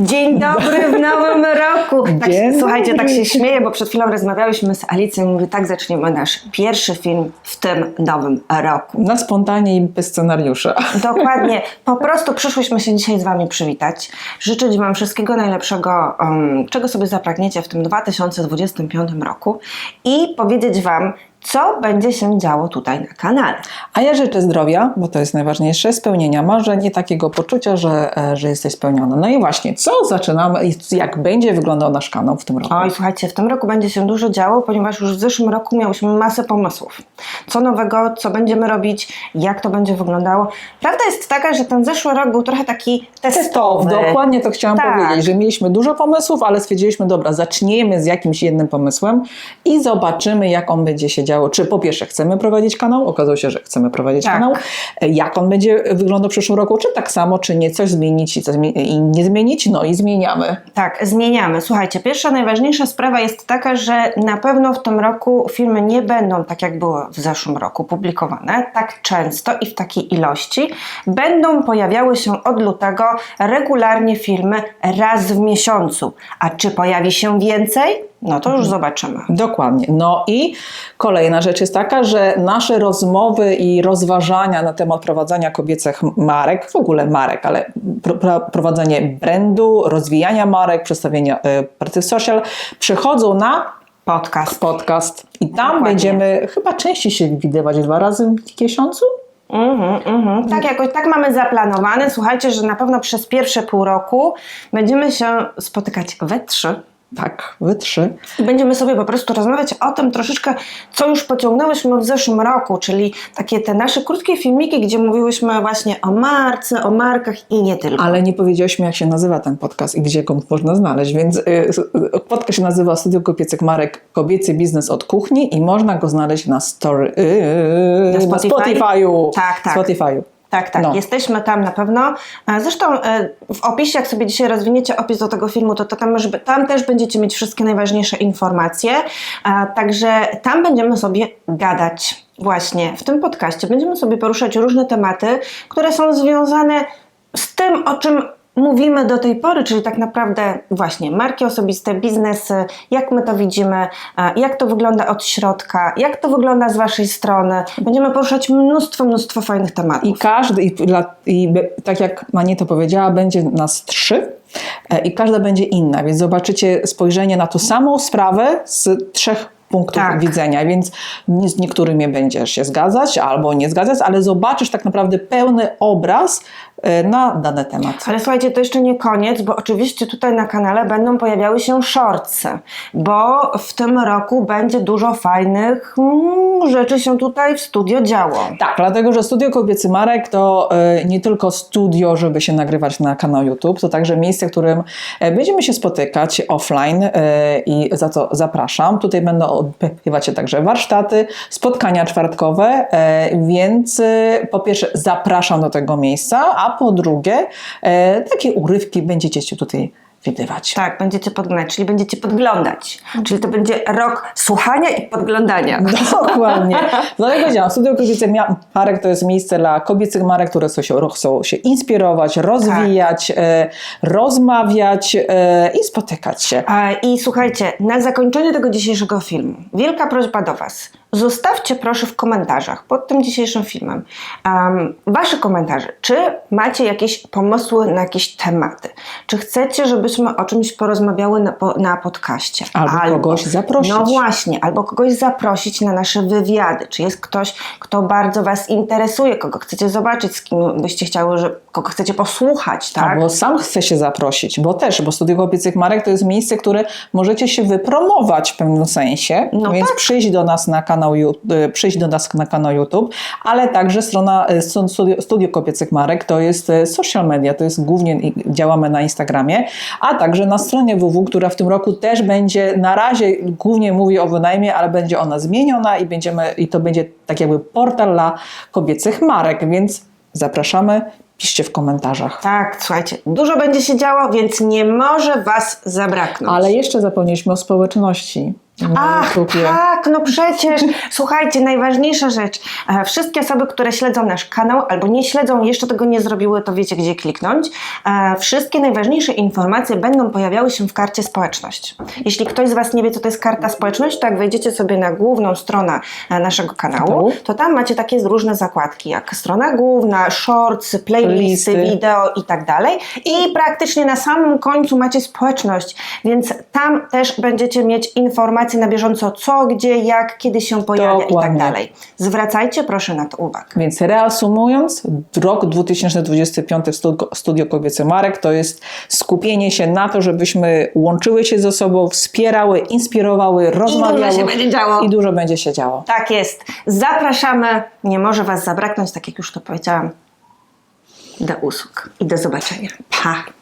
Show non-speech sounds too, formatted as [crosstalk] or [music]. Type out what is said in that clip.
Dzień dobry w nowym roku. Tak, słuchajcie, tak się śmieję, bo przed chwilą rozmawiałyśmy z Alicją i mówię, tak zaczniemy nasz pierwszy film w tym nowym roku. Na spontanie i bez scenariusza. Dokładnie. [laughs] Po prostu przyszłyśmy się dzisiaj z Wami przywitać, życzyć Wam wszystkiego najlepszego, um, czego sobie zapragniecie w tym 2025 roku i powiedzieć Wam, co będzie się działo tutaj na kanale. A ja życzę zdrowia, bo to jest najważniejsze, spełnienia marzeń i takiego poczucia, że, e, że jesteś spełniona. No i właśnie, co zaczynamy i jak będzie wyglądał nasz kanał w tym roku? Oj, słuchajcie, w tym roku będzie się dużo działo, ponieważ już w zeszłym roku miałyśmy masę pomysłów. Co nowego, co będziemy robić, jak to będzie wyglądało. Prawda jest taka, że ten zeszły rok był trochę taki testowy. Dokładnie to chciałam Tak. powiedzieć, że mieliśmy dużo pomysłów, ale stwierdziliśmy, dobra, zaczniemy z jakimś jednym pomysłem i zobaczymy, jak on będzie się działo. Czy po pierwsze chcemy prowadzić kanał, okazało się, że chcemy prowadzić Tak. kanał, E, jak on będzie wyglądał w przyszłym roku, czy tak samo, czy nie, coś zmienić i, coś i nie zmienić, no i zmieniamy. Tak, zmieniamy. Słuchajcie, pierwsza najważniejsza sprawa jest taka, że na pewno w tym roku filmy nie będą tak jak było w zeszłym roku publikowane, tak często i w takiej ilości. Będą pojawiały się od lutego regularnie filmy raz w miesiącu. A czy pojawi się więcej? No to już zobaczymy. Dokładnie. No i kolejna rzecz jest taka, że nasze rozmowy i rozważania na temat prowadzenia kobiecych marek, w ogóle marek, ale pro, pro, prowadzenie brandu, rozwijania marek, przedstawienia y, pracy w social, przechodzą na Podcast. podcast. I tam Dokładnie. będziemy chyba częściej się widywać dwa razy w miesiącu. Mhm, mhm. Tak jakoś, tak mamy zaplanowane. Słuchajcie, że na pewno przez pierwsze pół roku będziemy się spotykać we trzy. Tak, wy trzy. I będziemy sobie po prostu rozmawiać o tym troszeczkę, co już pociągnęłyśmy w zeszłym roku, czyli takie te nasze krótkie filmiki, gdzie mówiłyśmy właśnie o marce, o markach i nie tylko. Ale nie powiedzieliśmy, jak się nazywa ten podcast i gdzie go można znaleźć, więc y, y, podcast się nazywa Studio Kobiecych Marek Kobiecy Biznes od Kuchni i można go znaleźć na story, y, Na na Spotify? Spotify'u. Tak, tak. Spotify'u. Tak, tak, No. jesteśmy tam na pewno. A Zresztą e, w opisie, jak sobie dzisiaj rozwiniecie opis do tego filmu, to, to tam, tam też będziecie mieć wszystkie najważniejsze informacje. A, Także tam będziemy sobie gadać właśnie w tym podcaście. Będziemy sobie poruszać różne tematy, które są związane z tym, o czym mówimy do tej pory, czyli tak naprawdę właśnie marki osobiste, biznesy, jak my to widzimy, jak to wygląda od środka, jak to wygląda z Waszej strony. Będziemy poruszać mnóstwo, mnóstwo fajnych tematów. I każdy, i, i tak jak Manieta powiedziała, będzie nas trzy e, i każda będzie inna, więc zobaczycie spojrzenie na tą samą sprawę z trzech punktów Tak. widzenia, więc z niektórymi będziesz się zgadzać albo nie zgadzać, ale zobaczysz tak naprawdę pełny obraz e, na dany temat. Ale słuchajcie, to jeszcze nie koniec, bo oczywiście tutaj na kanale będą pojawiały się shortsy, bo w tym roku będzie dużo fajnych mm, rzeczy się tutaj w studio działo. Tak, dlatego że Studio Kobiecy Marek to e, nie tylko studio, żeby się nagrywać na kanał YouTube, to także miejsce, w którym e, będziemy się spotykać offline i za co zapraszam. Tutaj będą odbywać się także warsztaty, spotkania czwartkowe, e, więc e, po pierwsze zapraszam do tego miejsca, a po drugie e, takie urywki będziecie się tutaj widywać. Tak, będziecie podglądać, czyli będziecie podglądać. Czyli to będzie rok słuchania i podglądania. [laughs] Dokładnie. No jak powiedziałam, Studio Kobiecych Marek to jest miejsce dla kobiecych marek, które chcą się, chcą się inspirować, rozwijać, e, rozmawiać e, i spotykać się. I słuchajcie, na zakończenie tego dzisiejszego filmu, wielka prośba do Was. Zostawcie proszę w komentarzach pod tym dzisiejszym filmem um, Wasze komentarze. Czy macie jakieś pomysły na jakieś tematy? Czy chcecie, żebyśmy o czymś porozmawiały na, na podcaście? Albo kogoś zaprosić. No właśnie, albo kogoś zaprosić na nasze wywiady. Czy jest ktoś, kto bardzo Was interesuje, kogo chcecie zobaczyć, z kim byście chciały, że, kogo chcecie posłuchać, tak? Albo sam chcę się zaprosić, bo też, bo Studio Kobiecych Marek to jest miejsce, które możecie się wypromować w pewnym sensie, No więc tak. przyjść do nas na kanał, e, przyjść do nas na kanał YouTube, ale także strona stu- Studio, Studio Kobiecych Marek to jest e, social media, to jest głównie działamy na Instagramie, a także na stronie www, która w tym roku też będzie, na razie głównie mówi o wynajmie, ale będzie ona zmieniona i będziemy, i to będzie tak jakby portal dla kobiecych marek, więc zapraszamy, piszcie w komentarzach. Tak, słuchajcie, dużo będzie się działo, więc nie może Was zabraknąć. Ale jeszcze zapomnieliśmy o społeczności. Na Ach, YouTubie. tak, no przecież. Słuchajcie, najważniejsza rzecz. E, Wszystkie osoby, które śledzą nasz kanał albo nie śledzą, jeszcze tego nie zrobiły, to wiecie, gdzie kliknąć. E, Wszystkie najważniejsze informacje będą pojawiały się w karcie społeczność. Jeśli ktoś z Was nie wie, co to jest karta społeczność, to jak wejdziecie sobie na główną stronę e, naszego kanału, Kanału. to tam macie takie różne zakładki, jak strona główna, shorts, playlisty, Listy. wideo i tak dalej. I praktycznie na samym końcu macie społeczność, więc tam też będziecie mieć informacje na bieżąco, co, gdzie, jak, kiedy się pojawia i tak Dokładnie. dalej. Zwracajcie proszę na to uwagę. Więc reasumując, rok 2025 w Studio, Kobiece Marek to jest skupienie się na to, żebyśmy łączyły się ze sobą, wspierały, inspirowały, rozmawiały. się będzie działo. I dużo będzie się działo. Tak jest. Zapraszamy. Nie może Was zabraknąć, tak jak już to powiedziałam. Do usług i do zobaczenia. Pa!